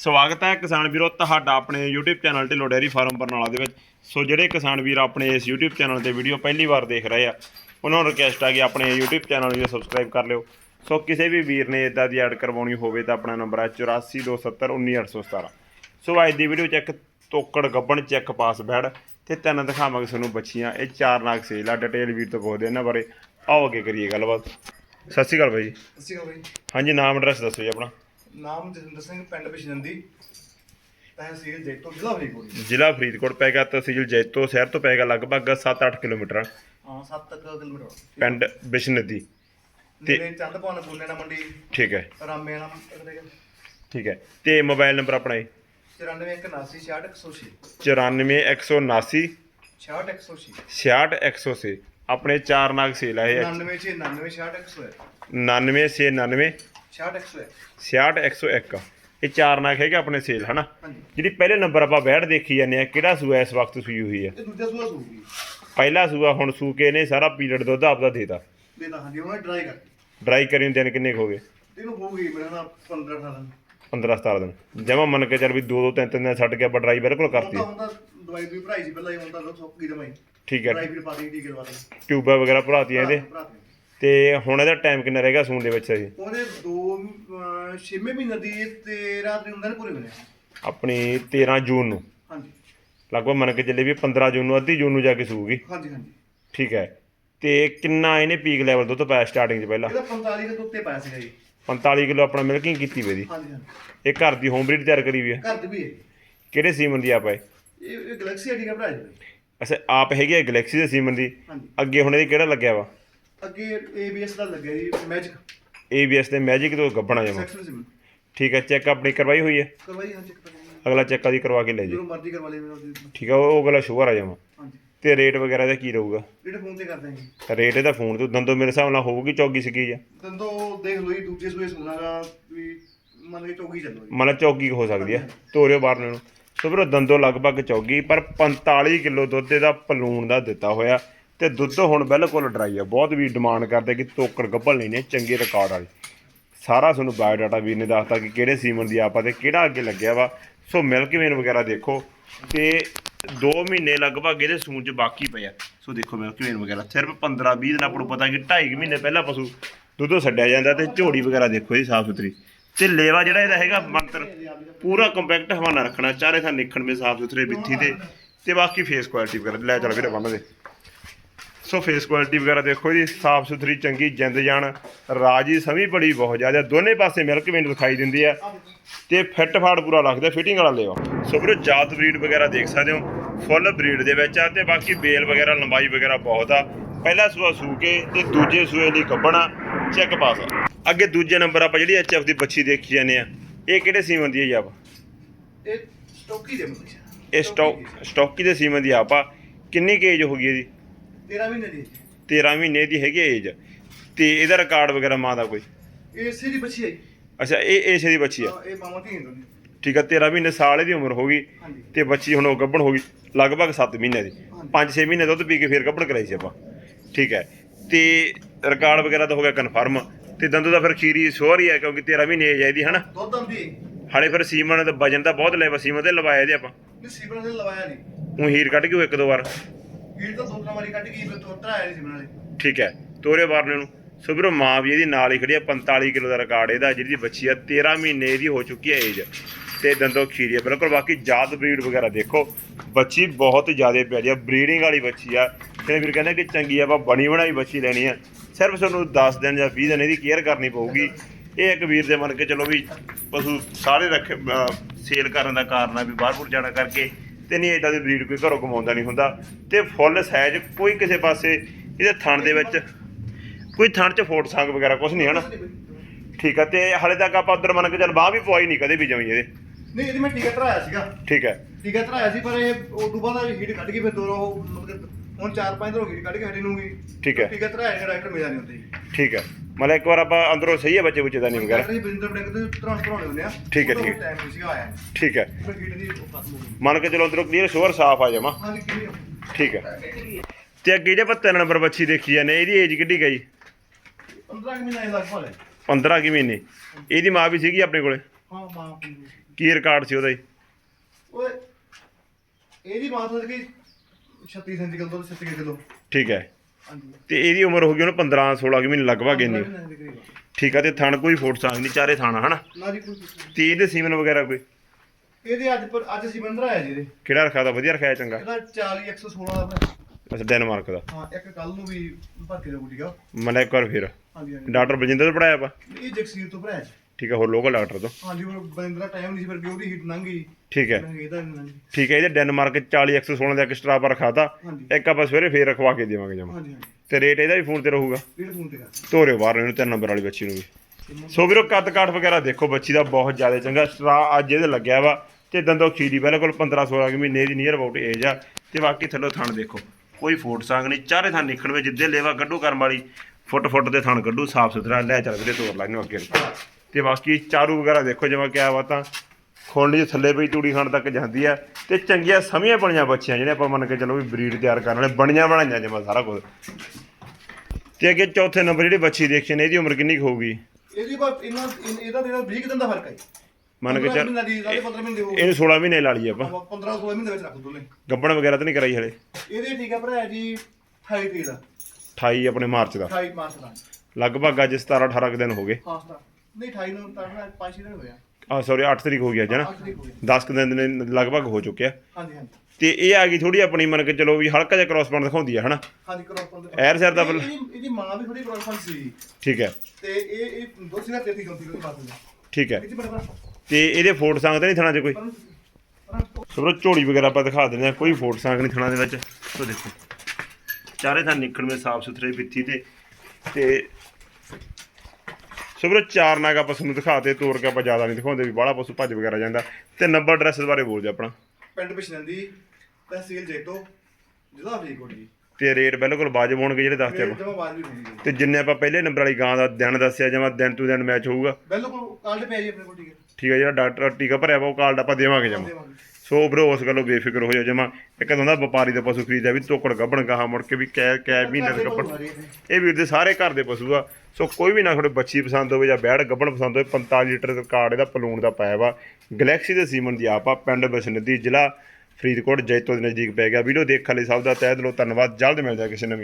ਸਵਾਗਤ ਹੈ ਕਿਸਾਨ ਵੀਰੋ ਤੁਹਾਡਾ ਆਪਣੇ YouTube channel Dhillon dairy farm Barnala ਦੇ ਵਿੱਚ। ਸੋ ਜਿਹੜੇ ਕਿਸਾਨ ਵੀਰ ਆਪਣੇ ਇਸ YouTube ਚੈਨਲ ਤੇ ਵੀਡੀਓ ਪਹਿਲੀ ਵਾਰ ਦੇਖ ਰਹੇ ਆ ਉਹਨਾਂ ਨੂੰ ਰਿਕਵੈਸਟ ਆ ਕਿ ਆਪਣੇ YouTube ਚੈਨਲ ਨੂੰ ਸਬਸਕ੍ਰਾਈਬ ਕਰ ਲਿਓ। ਸੋ ਕਿਸੇ ਵੀ ਵੀਰ ਨੇ ਇਦਾਂ ਦੀ ਐਡ ਕਰਵਾਉਣੀ ਹੋਵੇ ਤਾਂ ਆਪਣਾ ਨੰਬਰ ਹੈ 8427191817 ਸੋ ਅੱਜ ਦੀ ਵੀਡੀਓ ਚ ਇੱਕ ਤੋਕੜ ਗੱਬਣ ਚੈੱਕ ਪਾਸ ਬੈੜ ਤੇ ਤਿੰਨ ਦਿਖਾਵਾਂਗੇ ਤੁਹਾਨੂੰ ਬੱਚੀਆਂ। ਇਹ ਚਾਰ ਨਾਗ ਸੇਲ ਆ ਡਿਟੇਲ ਵੀਰ ਤੋਂ ਪੁੱਛਦੇ ਇਹਨਾਂ ਬਾਰੇ। ਆਓ ਅੱਗੇ ਕਰੀਏ ਗੱਲਬਾਤ। ਸਤਿ ਸ਼੍ਰੀ ਅਕਾਲ ਬਾਈ ਜੀ। ਅਸੀਂ ਹੋ ਬਈ ਹਾਂਜੀ ਨਾਮ ਐਡਰੈਸ ਦੱਸੋ ਜੀ ਆਪਣਾ। ਨਾਮ ਜਸਿੰਦਰ ਸਿੰਘ ਪਿੰਡ ਬਿਸ਼ਨੰਦੀ ਤਹਿਸੀਲ ਜੈਤੋ ਜ਼ਿਲ੍ਹਾ ਫਰੀਦਕੋਟ। ਜੀ। ਜ਼ਿਲ੍ਹਾ ਫਰੀਦਕੋਟ ਪੈਗਾ ਤਹਿਸੀਲ ਜੈਤੋ ਸ਼ਹਿਰ ਤੋਂ ਪੈਗਾ ਲਗਭਗ 7-8 ਕਿਲੋਮੀਟਰ। ਹਾਂ 7 ਕਿਲੋਮੀਟਰ। ਪਿੰਡ ਬਿਸ਼ਨਦੀ ਤੇ- ਨੇੜੇ ਚੰਦਪਾਨ ਪੁੰਨੇਣਾ ਮੰਡੀ। ਠੀਕ ਹੈ। ਰਾਮੇ ਨਾਮ ਠੀਕ ਹੈ। ਤੇ ਮੋਬਾਈਲ ਨੰਬਰ ਆਪਣਾ ਹੈ 94 66106 94179 66106 66106 ਆਪਣੇ ਚਾਰ ਨਾਗ ਸੇਲ ਆ ਇਹ। 99 99 66106 99699 66106 66101 ਇਹ ਚਾਰ ਨਾਗ ਹੈਗੇ ਆਪਣੇ ਸੇਲ ਹਨਾ? ਜਿਹੜੀ ਪਹਿਲੇ ਨੰਬਰ ਆਪਾਂ ਬੈਠ ਦੇਖੀ ਜਾਂਦੇ ਆ ਕਿਹੜਾ ਸੂਆ ਇਸ ਵਕਤ ਸੂਈ ਹੋਈ ਹੈ? ਇਹ ਦੂਜਾ ਸੂਆ ਸੂਗੀ। ਪਹਿਲਾ ਸੂਆ ਹੁਣ ਸੂ ਕੇ ਨੇ ਸਾਰਾ ਪੀਰੀਅਡ ਦੁੱਧ ਆਪਦਾ ਦੇਤਾ। ਦੇਦਾ ਹਾਂਜੀ ਹੁਣ ਡਰਾਈ ਕਰ ਡਰਾਈ ਕਰੀ ਨੂੰ ਦਿਨ ਕਿੰਨੇ ਕੁ ਹੋ ਗਏ? ਇਹਨੂੰ ਹੋਊਗੀ ਮੇਰੇ ਨਾਲ 15 18 15 17 ਦਿਨ। ਜਮਾ ਮੰਨ ਕੇ ਚੱਲ ਵੀ 2 2 3 3 ਦਿਨ ਛੱਡ ਕੇ ਆਪਾਂ ਡਰਾਈ ਬਿਲਕੁਲ ਕਰਤੀ। ਹੁੰਦਾ ਹੁੰਦਾ ਦਵਾਈ ਵੀ ਭਰਾਈ ਸੀ ਪਹਿਲਾਂ ਹੀ ਹੁੰਦਾ ਲੋਕ ਸੁੱਕ ਗਈ ਦਵਾਈ ਠੀਕ ਹੈ। ਡਰਾਈ ਵੀ ਪਾ ਦੀ ਟੀਕੇ ਲਵਾ ਦੇ ਟਿਊਬਾਂ ਵਗੈਰਾ ਭਰਾਤੀਆਂ ਇਹਦੇ? ਭਰਾ ਦੇ। ਤੇ ਹੁਣ ਇਹਦਾ ਟਾਈਮ ਕਿੰਨਾ ਰਹੇਗਾ ਸੂਣ ਦੇ ਵਿੱਚ ਸਹੀ ਉਹਦੇ ਛੇਵੇਂ ਮਹੀਨੇ ਦੀ 13 ਤਰੀਕ ਨੂੰ ਦਿਨ ਪੂਰੇ ਹੋਣੇ ਆ। ਆਪਣੀ 13 ਜੂਨ ਨੂੰ। ਹਾਂਜੀ। ਲਗਭਗ ਮੰਨ ਕੇ ਚੱਲੇ ਵੀ 15 ਜੂਨ ਨੂੰ ਅੱਧੀ ਜੂਨ ਨੂੰ ਜਾ ਕੇ ਸੂਗੀ ਹਾਂਜੀ ਹਾਂਜੀ। ਠੀਕ ਹੈ। ਤੇ ਕਿੰਨਾ ਇਹਨੇ ਪੀਕ ਲੈਵਲ ਦੁੱਧ ਪਾਇਆ ਸਟਾਰਟਿੰਗ 'ਚ ਪਹਿਲਾਂ? ਇਹਦਾ 45 ਦੇ ਉੱਤੇ ਪਾਇਆ ਸੀਗਾ ਜੀ। 45 ਕਿਲੋ ਆਪਣਾ ਮਿਲਕਿੰਗ ਕੀਤੀ ਵੇ ਦੀ ਹਾਂਜੀ ਹਾਂਜੀ। ਇਹ ਘਰ ਦੀ ਹੋਮ ਬਰੀਡ ਤਿਆਰ ਕਰੀ ਵੀ ਹੈ ਘਰ ਦੀ ਵੀ ਹੈ। ਕਿਹੜੇ ਸੀਮਨ ਦੀ ਆਪ ਹੈ? ਇਹ ਇਹ ਗੈਲੈਕਸੀ ਆਈਡੀ ਦਾ ਭਰਾ ਜੀ। ਅੱਛਾ ਆਪ ਹੈਗੀ ਹੈ ਗੈਲੈਕਸੀ ਦੇ ਸੀਮਨ ਦੀ? ਹਾਂਜੀ। ਅੱਗੇ ਹੁਣ ਇਹਦੀ ਕਿਹੜਾ ਲੱਗਿਆ ਵਾ? ਅੱਗੇ ABS ਦਾ ਲੱਗਿਆ ਜੀ ਮੈਜਿਕ ABS ਦੇ ਮੈਜਿਕ ਤੋਂ ਗੱਬਣਾ ਜਮਾ। ਸੈਕਸ਼ਨ ਠੀਕ ਹੈ ਚੈੱਕ ਆਪਣੀ ਕਰਵਾਈ ਹੋਈ ਹੈ? ਕਰਵਾਈ ਹਾਂ ਚੈੱਕ ਕਰਵਾਈ ਅਗਲਾ ਚੈੱਕ ਆਦੀ ਕਰਵਾ ਕੇ ਲੈ ਜੀ ਜਦੋਂ ਮਰਜ਼ੀ ਕਰਵਾ ਲਈ ਮੇਰਾ ਉਹਦੀ ਠੀਕ ਹੈ ਉਹ ਉਹ ਗਲਾ ਸ਼ੂਗਰ ਆ ਜਾਵਾਂ ਹਾਂਜੀ। ਤੇ ਰੇਟ ਵਗੈਰਾ ਦਾ ਕੀ ਰਹੂਗਾ? ਜਿਹੜੇ ਫੋਨ ਤੇ ਕਰਦੇ ਤਾਂ ਰੇਟ ਇਹਦਾ ਫੋਨ ਤੋਂ ਦੰਦੋ ਮੇਰੇ ਹਿਸਾਬ ਨਾਲ ਹੋਊਗੀ ਚੌਗੀ ਸਕੀ ਆ ਦੰਦੋ ਦੇਖ ਲਓ ਜੀ ਦੂਜੇ ਸੂਏ ਸੁਣਾਗਾ ਵੀ ਮੰਨ ਕੇ ਚੌਕੀ ਚੱਲੋ ਜੀ। ਮਤਲਬ ਚੌਗੀ ਹੋ ਸਕਦੀ ਆ ਤੋਰਿਓ ਬਾਹਰ ਨੂੰ ਸੋ ਵੀਰੋ ਦੰਦੋ ਲਗਭਗ ਚੌਗੀ ਪਰ 45 ਕਿਲੋ ਦੁੱਧ ਇਹਦਾ ਪਲੂਣ ਦਾ ਦਿੱਤਾ ਹੋਇਆ। ਤੇ ਦੁੱਧ ਹੁਣ ਬਿਲਕੁਲ ਡਰਾਈ ਆ। ਬਹੁਤ ਵੀ ਡਿਮਾਂਡ ਕਰਦੇ ਕਿ ਤੋਕੜ ਗੱਭਲ ਲੈਣੇ ਚੰਗੇ ਰਿਕਾਰਡ ਵਾਲੇ। ਸਾਰਾ ਤੁਹਾਨੂੰ ਬਾਇਓਡਾਟਾ ਵੀਰ ਨੇ ਦੱਸਤਾ ਕਿ ਕਿਹੜੇ ਸੀਮਨ ਦੀ ਆਪਾਂ ਤੇ ਕਿਹੜਾ ਅੱਗੇ ਲੱਗਿਆ ਵਾ। ਸੋ ਮਿਲਕ ਵੇਨ ਵਗੈਰਾ ਦੇਖੋ ਤੇ 2 ਮਹੀਨੇ ਲਗਭਗ ਇਹਦੇ ਸੂਣ ਚ ਬਾਕੀ ਪਿਆ ਸੋ ਦੇਖੋ ਮਿਲਕ ਵੇਨ ਵਗੈਰਾ, ਸਿਰਫ 15 20 ਦਿਨ ਆਪਾਂ ਨੂੰ ਪਤਾ ਕਿ 2.5 ਮਹੀਨੇ ਪਹਿਲਾਂ ਪਸ਼ੂ ਦੁੱਧੋਂ ਛੱਡਿਆ ਜਾਂਦਾ ਤੇ ਝੋੜੀ ਵਗੈਰਾ ਦੇਖੋ ਜੀ ਸਾਫ਼ ਸੁਥਰੀ। ਤੇ ਲੇਵਾ ਜਿਹੜਾ ਇਹਦਾ ਹੈਗਾ ਮੰਤਰ, ਪੂਰਾ ਕੰਪੈਕਟ ਹਵਾਨਾ ਰੱਖਣਾ, ਚਾਰੇ ਥਾਂ ਨਿਕਣ ਮੇ ਸਾਫ਼ ਸੁਥਰੇ ਬਿੱਥੀ ਤੇ ਤੇ ਬਾਕੀ ਫੇਸ ਕੁਆਲਿਟੀ ਵਗੈਰਾ। ਲੈ ਚੱਲ ਵੀਰੇ ਬੰਨ ਦੇ। ਸੋ ਫੇਸ ਕੁਆਲਿਟੀ ਵਗੈਰਾ ਦੇਖੋ ਜੀ ਸਾਫ਼ ਸੁਥਰੀ ਚੰਗੀ ਜਿੰਦ ਜਾਨ ਰਾਜੀ ਸਮੀ ਬੜੀ ਬਹੁਤ ਜ਼ਿਆਦਾ ਦੋਨੇ ਪਾਸੇ ਮਿਲਕ ਵਿੰਡ ਦਿਖਾਈ ਦਿੰਦੀ ਆ ਤੇ ਫਿੱਟ ਫਾੜ ਪੂਰਾ ਲੱਗਦਾ ਫਿਟਿੰਗ ਵਾਲਾ ਲੇਵਾ ਸੋ ਵੀਰੋ ਜਾਤ ਬਰੀਡ ਵਗੈਰਾ ਦੇਖ ਸਕਦੇ ਹੋ ਫੁੱਲ ਬਰੀਡ ਦੇ ਵਿੱਚ ਆ ਤੇ ਬਾਕੀ ਬੇਲ ਵਗੈਰਾ ਲੰਬਾਈ ਵਗੈਰਾ ਬਹੁਤ ਆ। ਪਹਿਲਾ ਸੂਆ ਸੂ ਕੇ ਤੇ ਦੂਜੇ ਸੂਏ ਲਈ ਕੱਢਣਾ ਚੈੱਕ ਪਾਸ ਆ। ਅੱਗੇ ਦੂਜੇ ਨੰਬਰ ਆਪਾਂ ਜਿਹੜੀ ਐਚਐਫ ਦੀ ਬੱਚੀ ਦੇਖੀ ਜਾਂਦੇ ਆ ਇਹ ਕਿਹੜੇ ਸੀਮਨ ਦੀ ਹੈ ਜੀ ਆਪ? ਇਹ ਸਟੋਕੀ ਦੇ ਮੁੰਡੇ ਇਹ ਸਟੌਕ ਸਟੌਕੀ ਦੇ ਸੀਮਨ ਦੀ ਆਪ ਕਿੰਨੀ ਕੇਜ ਹੋ ਗਈ ਇਹਦੀ? 13 ਮਹੀਨੇ ਦੀ 13 ਮਹੀਨੇ ਦੀ ਹੈਗੀ ਏਜ ਤੇ ਇਹਦਾ ਰਿਕਾਰਡ ਵਗੈਰਾ ਮਾਂ ਦਾ ਕੋਈ? ਇਹ ਇਸੇ ਦੀ ਬੱਚੀ ਹੈ। ਅੱਛਾ ਇਹ ਏਜ ਦੀ ਬੱਚੀ ਹਾਂ, ਇਹ ਮਾਮਾ ਧੀ ਹੁੰਦੀ ਠੀਕ ਆ 13 ਮਹੀਨੇ ਸਾਲ ਇਹਦੀ ਉਮਰ ਹੋ ਗਈ ਹਾਂਜੀ। ਤੇ ਬੱਚੀ ਹੁਣ ਉਹ ਗੱਭਣ ਹੋ ਗਈ ਲਗਭਗ 7 ਮਹੀਨੇ ਦੀ। 5-6 ਮਹੀਨੇ ਦੁੱਧ ਪੀ ਕੇ ਫਿਰ ਗੱਭਣ ਕਰਾਈ ਸੀ ਆਪਾਂ। ਠੀਕ ਹੈ ਤੇ ਰਿਕਾਰਡ ਵਗੈਰਾ ਤਾਂ ਹੋ ਗਿਆ ਕਨਫਰਮ ਤੇ ਦੰਦੂ ਦਾ ਫਿਰ ਖੀਰੀ ਸੋਹਰ ਹੀ ਹੈ ਕਿਉਂਕਿ 13 ਮਹੀਨੇ ਏਜ ਹੈ ਇਹਦੀ ਹਨਾ? ਦੁੱਧ ਆਉਂਦੀ ਹਾਲੇ ਫਿਰ ਸੀਮਨ ਦਾ ਵਜਨ ਤਾਂ ਬਹੁਤ ਲੈਵਾ ਸੀਮਨ ਤੇ ਲਵਾਇਆ ਇਹਦੇ ਆਪਾਂ। ਨਹੀਂ ਨੇ ਲਵਾਇਆ ਨਹੀਂ। ਉਹ ਹੀਰ ਕੱਢ ਕੇ ਉਹ ਇੱਕ ਦੋ ਵਾਰ। ਹੀਟ ਤਾਂ ਦੋ ਤਿੰਨ ਕੱਢ ਗਈ ਫਿਰ ਆਇਆ ਨਹੀਂ ਸੀਬਨ ਠੀਕ ਹੈ, ਤੋਰੇ ਬਾਰਨੇ ਨੂੰ। ਸੋ ਮਾਂ ਵੀ ਇਹਦੀ ਨਾਲ ਹੀ ਖੜੀ ਆ 45 ਕਿਲੋ ਦਾ ਰਿਕਾਰਡ ਇਹਦਾ ਜਿਹੜੀ ਬੱਚੀ ਆ 13 ਮਹੀਨੇ ਇਹਦੀ ਹੋ ਚੁੱਕੀ ਹੈ ਏਜ ਤੇ ਦੰਦੋ ਖੀਰੀ ਆ ਬਿਲਕੁਲ ਬਾਕੀ ਜਾਤ ਬਰੀਡ ਵਗੈਰਾ ਦੇਖੋ, ਬੱਚੀ ਬਹੁਤ ਜ਼ਿਆਦਾ ਪਿਆਰੀ ਆ, ਬਰੀਡਿੰਗ ਵਾਲੀ ਬੱਚੀ ਆ। ਤੇ ਵੀਰ ਕਹਿੰਦੇ ਕਿ ਚੰਗੀ ਆ, ਆਪਾਂ ਬਣੀ ਬਣਾਈ ਬੱਚੀ ਲੈਣੀ ਆ। ਸਿਰਫ ਤੁਹਾਨੂੰ 10 ਦਿਨ ਜਾਂ 20 ਦਿਨ ਇਹਦੀ ਕੇਅਰ ਕਰਨੀ ਪਊਗੀ। ਇਹ ਇੱਕ ਵੀਰ ਦੇ ਮੰਨ ਕੇ ਚਲੋ ਵੀ ਪਸ਼ੂ ਸਾਰੇ ਰੱਖ ਸੇਲ ਕਰਨ ਦਾ ਕਾਰਨ ਆ ਵੀ ਬਾਹਰ ਬਾਹਰਪੁਰ ਜਾਣਾ ਕਰਕੇ ਤੇ ਨਹੀਂ ਏਦਾਂ ਦੀ ਬਰੀਡ ਕੋਈ ਘਰੋਂ ਕਮਾਉਂਦਾ ਨਹੀਂ ਹੁੰਦਾ। ਤੇ ਫੁੱਲ ਸਾਈਜ਼ ਕੋਈ ਕਿਸੇ ਪਾਸੇ ਇਹਦੇ ਥਣ ਦੇ ਵਿੱਚ ਕੋਈ ਥਣ 'ਚ ਫੋਟ ਸੰਗ ਵਗੈਰਾ ਕੁਝ ਨਹੀਂ ਹਨਾ? ਠੀਕ ਆ ਤੇ ਹਲੇ ਤੱਕ ਆਪਾਂ ਉਧਰ ਮੰਨ ਕੇ ਚੱਲ ਬਾਹ ਵੀ ਪਵਾਈ ਨਹੀਂ ਕਦੇ ਵੀ ਜਮੀ ਇਹਦੇ। ਨਹੀਂ ਇਹਦੀ ਮੈਂ ਟਿਕਟ ਧਰਾਇਆ ਸੀਗਾ। ਠੀਕ ਹੈ ਟਿਕਟ ਧਰਾਇਆ ਸੀ ਪਰ ਇਹ ਉਹ ਤੋਂ ਬਾਅਦ ਹੀਟ ਕੱਢ ਕੇ ਫਿਰ ਦੋ ਉਹ ਮਤਲਬ ਹੁਣ 4-5 ਦਿਨ ਹੋ ਗਈ ਕੱਢ ਕੇ ਹਟੀ ਨੂੰਗੀ ਠੀਕ ਹੈ ਟਿਕਟ ਜਿਹੜਾ ਡਾਕਟਰ ਮਿਲਿਆ ਨਹੀਂ ਹੁੰਦੀ ਠੀਕ ਹੈ ਮਤਲਬ ਇੱਕ ਵਾਰ ਆਪਾਂ ਅੰਦਰੋਂ ਸਹੀ ਹੈ ਬੱਚੇ ਬੁੱਚੇ ਦਾ ਨਹੀਂ ਵਗੈਰਾ? ਡਾਕਟਰ ਜੀ ਬਿੰਦਰ ਬੜਿੰਗ ਤੋਂ ਟ੍ਰਾਂਸਫਰ ਹੋਣੇ ਹੁੰਦੇ ਆ। ਠੀਕ ਹੈ, ਠੀਕ ਹੈ। ਟਾਈਮ ਨਹੀਂ ਸੀਗਾ ਆਇਆ ਠੀਕ ਹੈ। ਫਿਰ ਹੀਟ ਦੀ ਉਹ ਖਤਮ ਹੋ ਗਈ। ਮੰਨ ਕੇ ਚਲੋ ਅੰਦਰੋਂ ਕਲੀਅਰ ਸ਼ੋਰ ਸਾਫ਼ ਆ ਕਿਵੇਂ ਠੀਕ ਹੈ। ਤੇ ਅੱਗੇ ਜੇ ਆਪਾਂ ਤਿੰਨ ਨੰਬਰ ਬੱਚੀ ਦੇਖੀ ਜਾਂਦੇ ਇਹਦੀ ਏਜ ਕਿੱਡੀ ਗਈ 15 ਕਿ ਮਹੀਨਾ ਇਹ ਲਗਭਗ ਹੈ। 15 ਕਿ ਮਹੀਨੇ। ਇਹਦੀ ਮਾਂ ਵੀ ਸੀਗੀ ਆਪਣੇ ਕੋਲੇ? ਹਾਂ ਮਾਂ ਆਪਣੀ ਕੀ ਰਿਕਾਰਡ ਸੀ ਉਹਦਾ ਜੀ? ਓਏ ਇਹਦੀ ਮਾਂ ਤੋਂ ਕਿ 36 ਸੈਂਟੀਕਲ ਤੋਂ 36 ਕਿਲੋ। ਠੀਕ ਹੈ। ਤੇ ਇਹਦੀ ਉਮਰ ਹੋ ਗਈ ਉਹਨੂੰ 15 16 ਕੁ ਮਹੀਨੇ ਲਗਭਗ ਇੰਨੀ। ਨਾ ਜੀ ਠੀਕ ਹੈ ਤੇ ਥਣ ਕੋਈ ਫੋਟ ਸਾਂਗ ਨਹੀਂ ਚਾਰੇ ਥਾਣਾ ਹਨਾ? ਕੋਈ। ਤੇ ਇਹਦੇ ਸੀਮਨ ਵਗੈਰਾ ਕੋਈ? ਇਹਦੇ ਅੱਜ ਪਰ ਅੱਜ ਬੰਦਰ ਆਇਆ ਜੀ ਇਹਦੇ। ਕਿਹੜਾ ਰਖਾ ਦਾ ਵਧੀਆ ਰਖਾਇਆ ਚੰਗਾ। ਇਹਦਾ 40 116 ਦਾ। ਅੱਛਾ ਡੈਨਮਾਰਕ ਦਾ। ਹਾਂ ਇੱਕ ਕੱਲ ਨੂੰ ਵੀ ਭਰ ਕੇ ਜਾਊ ਠੀਕ ਆ। ਮਨੇ ਇੱਕ ਵਾਰ ਫਿਰ। ਹਾਂਜੀ ਹਾਂਜੀ। ਡਾਕਟਰ ਬਲਜਿੰਦਰ ਤੋਂ ਪੜਾਇਆ ਪਾ ਇਹ ਜਗਸੀਰ ਤੋਂ ਭਰਾਇਆ ਜੀ। ਠੀਕ ਹੈ ਹੋਰ ਲੋਕਲ ਡਾਕਟਰ ਤੋਂ? ਹਾਂਜੀ ਉਹ ਬੰਦਰਾ ਟਾਈਮ ਨਹੀਂ ਸੀ ਫਿਰ ਵੀ ਉਹਦੀ ਹੀਟ ਲੰਘ ਗਈ। ਠੀਕ ਹੈ। ਕਿਹਾ ਇਹਦਾ ਲੰਘੀ ਠੀਕ ਹੈ ਇਹਦੇ ਡੈਨਮਾਰਕ 40 116 ਦਾ ਇੱਕ ਸਟਰਾ ਪਰ ਰਖਾਤਾ। ਹਾਂਜੀ। ਇੱਕ ਆਪਾਂ ਸਵੇਰੇ ਫੇਰ ਰਖਵਾ ਕੇ ਦੇਵਾਂਗੇ ਜਮਾ। ਹਾਂਜੀ ਹਾਂਜੀ। ਤੇ ਰੇਟ ਇਹਦਾ ਵੀ ਫੋਨ ਤੇ ਰਹੂਗਾ। ਕਿਹੜੇ ਫੋਨ ਤੇ ਕਰ ਧੋਰੇ ਬਾਹਰ ਇਹਨੂੰ ਤਿੰਨ ਨੰਬਰ ਵਾਲੀ ਬੱਚੀ ਨੂੰ ਵੀ। ਸੋ ਵੀਰੋ ਕੱਦ ਕਾਠ ਵਗੈਰਾ ਦੇਖੋ ਬੱਚੀ ਦਾ ਬਹੁਤ ਜ਼ਿਆਦਾ ਚੰਗਾ ਸਟਰਾ ਅੱਜ ਇਹਦੇ ਲੱਗਿਆ ਵਾ। ਤੇ ਦੰਦੋ ਖੀਰੀ ਬਿਲਕੁਲ 15 16 ਕੁ ਮਹੀਨੇ ਦੀ ਨੀਅਰ ਅਬਾਊਟ ਏਜ ਆ। ਤੇ ਬਾਕੀ ਥੱਲੋਂ ਥਣ ਦੇਖੋ ਕੋਈ ਫੋਟ ਸੰਗ ਨਹੀਂ। ਚਾਰੇ ਥਣ ਨਿਕਣ ਵਿੱਚ ਜਿੱਦੇ ਲੇਵਾ ਕੱਢੂ ਕਰਮ ਵਾਲੀ ਫੁੱਟ ਫੁੱਟ ਦੇ ਥਣ ਕੱਢੂ ਸਾਫ਼ ਸੁਥਰਾ ਲੈ ਚੱਲ ਵੀਰੇ ਤੋਰ ਲਾ ਇਹਨੂੰ ਅੱਗੇ। ਤੇ ਬਾਕੀ ਚਾਰੂ ਵਗੈਰਾ ਦੇਖੋ ਜਿਵੇਂ ਕਿਹਾ ਵਾ ਤਾਂ ਖੋਲਣੀ ਦੇ ਥੱਲੇ ਪਈ ਤੂੜੀ ਖਾਣ ਤੱਕ ਜਾਂਦੀ ਆ ਤੇ ਚੰਗੀਆਂ ਸਮੀਆਂ ਬਣੀਆਂ ਬੱਚੀਆਂ ਜਿਹੜੇ ਆਪਾਂ ਮੰਨ ਕੇ ਚੱਲੋ ਵੀ ਬਰੀਡ ਤਿਆਰ ਕਰਨ ਵਾਲੇ ਬਣੀਆਂ ਬਣਾਈਆਂ ਜਮਾ ਸਾਰਾ ਕੁਝ। ਤੇ ਅੱਗੇ ਚੌਥੇ ਨੰਬਰ ਜਿਹੜੀ ਬੱਚੀ ਦੇਖੀ ਨੇ ਇਹਦੀ ਉਮਰ ਕਿੰਨੀ ਕੁ ਹੋਊਗੀ? ਇਹਦੀ ਬਸ ਇਹਨਾਂ ਇਹਦਾ ਜਿਹੜਾ 20 ਦਿਨ ਦਾ ਫ਼ਰਕ ਹੈ। ਮੰਨ ਕੇ ਚੱਲ ਮਹੀਨਾ ਦੀ ਸਾਢੇ 15 ਮਹੀਨੇ ਹੋ ਗਏ। ਇਹਨੂੰ 16 ਮਹੀਨੇ ਲਾ ਲਈ ਆਪਾਂ। 15 16 ਮਹੀਨੇ ਵਿੱਚ ਰੱਖ ਦੋਲੇ ਗੱਬਣ ਵਗੈਰਾ ਤਾਂ ਨਹੀਂ ਕਰਾਈ ਹਲੇ? ਇਹਦੇ ਠੀਕ ਆ ਭਰਾ ਜੀ 28 ਤਰੀਕ ਦਾ। 28 ਆਪਣੇ ਮਾਰਚ ਦਾ। 28 ਮਾਰਚ ਦਾ। ਲਗਭਗ ਅੱਜ 17 18 ਕੁ ਦਿਨ ਹੋ ਗਏ। ਹਾਂ ਨਹੀਂ 28 ਨੂੰ ਤਾਂ 5 ਛੇ ਦਿਨ ਹੋਇਆ ਆ। ਸੌਰੀ 8 ਤਰੀਕ ਹੋ ਗਈ ਅੱਜ ਨਾ? 8 ਤਰੀਕ ਹੋ ਗਈ। 10 ਕੁ ਦਿਨ ਦੇ ਲਗਭਗ ਹੋ ਚੁੱਕਿਆ। ਹਾਂਜੀ ਹਾਂਜੀ। ਤੇ ਇਹ ਆ ਗਈ ਥੋੜੀ ਆਪਣੀ ਮੰਨ ਕੇ ਚਲੋ ਵੀ ਹਲਕਾ ਜਿਹਾ ਕ੍ਰਾਸ ਬਣ ਦਿਖਾਉਂਦੀ ਆ ਹਨਾ ਹਾਂਜੀ ਕਰੋਪਨ ਦੇ ਐਰ ਸਰ ਦਾ ਬਲ- ਇਹਦੀ ਇਹਦੀ ਮਾਂ ਵੀ ਥੋੜੀ ਪ੍ਰੋਫੈਸ਼ਨ ਸੀ। ਠੀਕ ਹੈ। ਤੇ ਇਹ ਇਹ ਦੋ ਸੀ ਨਾ 33 34 ਉਹਦੀ ਬਾਤ ਹੈ ਠੀਕ ਹੈ। ਕਿੱਥੇ ਬੜਾ ਬੜਾ। ਤੇ ਇਹਦੇ ਫੋਟ ਸੰਗ ਤਾਂ ਨਹੀਂ ਥਣਾ 'ਚ ਕੋਈ? ਸਭਰੋ ਝੋਲੀ ਵਗੈਰਾ ਆਪਾਂ ਦਿਖਾ ਦਿੰਦੇ ਆ ਕੋਈ ਫੋਟ ਸੰਗ ਨਹੀਂ ਥਣਾ ਦੇ ਵਿੱਚ। ਸੋ ਦੇਖੋ। ਚਾਰੇ ਥਾਂ ਨਿਕਣ ਵਿੱਚ ਸਾਫ਼ ਸੁਥਰੇ ਪਿੱਥੀ ਤੇ ਤੇ ਸਭਰੋ ਚਾਰ ਨਾਗ ਆਪਾਂ ਤੁਹਾਨੂੰ ਦਿਖਾਤੇ ਤੋੜ ਕੇ ਆਪਾਂ ਜ਼ਿਆਦਾ ਨਹੀਂ ਦਿਖਾਉਂਦੇ ਵੀ ਬਾਹਲਾ ਪਸ਼ੂ ਭੱਜ ਵਗੈਰਾ ਜਾਂਦਾ। ਤੇ ਨੰਬਰ ਐਡਰੈਸ ਬਾਰੇ ਬੋਲ ਜਾ ਆਪਣਾ। ਪਿੰਡ ਬਿਸ਼ਨੰਦੀ ਤਹਿਸੀਲ ਜੇਤੋ ਜ਼ਿਲ੍ਹਾ ਫਰੀਦਕੋਟ ਜੀ। ਤੇ ਰੇਟ ਬਿਲਕੁਲ ਵਾਜਬ ਹੋਣਗੇ ਜਿਹੜੇ ਦੱਸਦੇ ਰੇਟ ਆਪਾਂ ਜਮਾ ਬਾਜ ਵੀ ਹੋਣੀ ਜੀ ਤੇ ਜਿੰਨੇ ਆਪਾਂ ਪਹਿਲੇ ਨੰਬਰ ਵਾਲੀ ਗਾਂ ਦਾ ਦਿਨ ਦੱਸਿਆ ਜਮਾ ਦਿਨ ਟੂ ਦਿਨ ਮੈਚ ਹੋਊਗਾ। ਬਿਲਕੁਲ ਕਾਲਡ ਪਿਆ ਜੀ ਆਪਣੇ ਕੋਲ ਠੀਕ ਹੈ। ਠੀਕ ਹੈ ਜਿਹੜਾ ਡਾਕਟਰ ਟੀਕਾ ਭਰਿਆ ਵਾ ਉਹ ਕਾਰਡ ਆਪਾਂ ਦੇਵਾਂਗੇ ਜਮਾ। ਦੇਵਾਂਗੇ। ਸੋ ਬਰੋ ਉਸ ਗੱਲੋਂ ਬੇਫਿਕਰ ਹੋ ਜਾ ਜਮਾ। ਇੱਕ ਤਾਂ ਹੁੰਦਾ ਵਪਾਰੀ ਦਾ ਪਸ਼ੂ ਖਰੀਦਿਆ ਵੀ ਤੋਕੜ ਗੱਬਣ ਗਾਹਾਂ ਮੁੜ ਕੇ ਵੀ ਕੈ ਕੈ ਮਹੀਨੇ ਦੇ ਗੱਬਣ। ਇਹ ਵੀਰ ਦੇ ਸਾਰੇ ਘਰ ਦੇ ਪਸ਼ੂ ਆ। ਸੋ ਕੋਈ ਵੀ ਨਾ ਤੁਹਾਡੇ ਬੱਚੀ ਪਸੰਦ ਹੋਵੇ ਜਾਂ ਬੈੜ ਗੱਬਣ ਪਸੰਦ ਹੋਵੇ 45 ਲੀਟਰ ਦਾ ਕਾਰਡ ਇਹਦਾ ਪਲੂਣ ਦਾ ਪਾਇਆ ਵਾ ਗੈਲੈਕਸੀ ਦੇ ਸੀਮਨ ਦੀ ਆਪ ਆ ਪਿੰਡ ਬਸਨਦੀ ਜ਼ਿਲ੍ਹਾ ਫਰੀਦਕੋਟ ਜੈਤੋ ਦੇ ਨਜ਼ਦੀਕ ਪੈ ਗਿਆ। ਵੀਡੀਓ ਦੇਖਣ ਲਈ ਸਭ ਦਾ ਤਹਿ ਦਿਲੋਂ ਧੰਨਵਾਦ। ਜਲਦ ਮਿਲਦਾ ਕਿਸੇ ਨਵੀਂ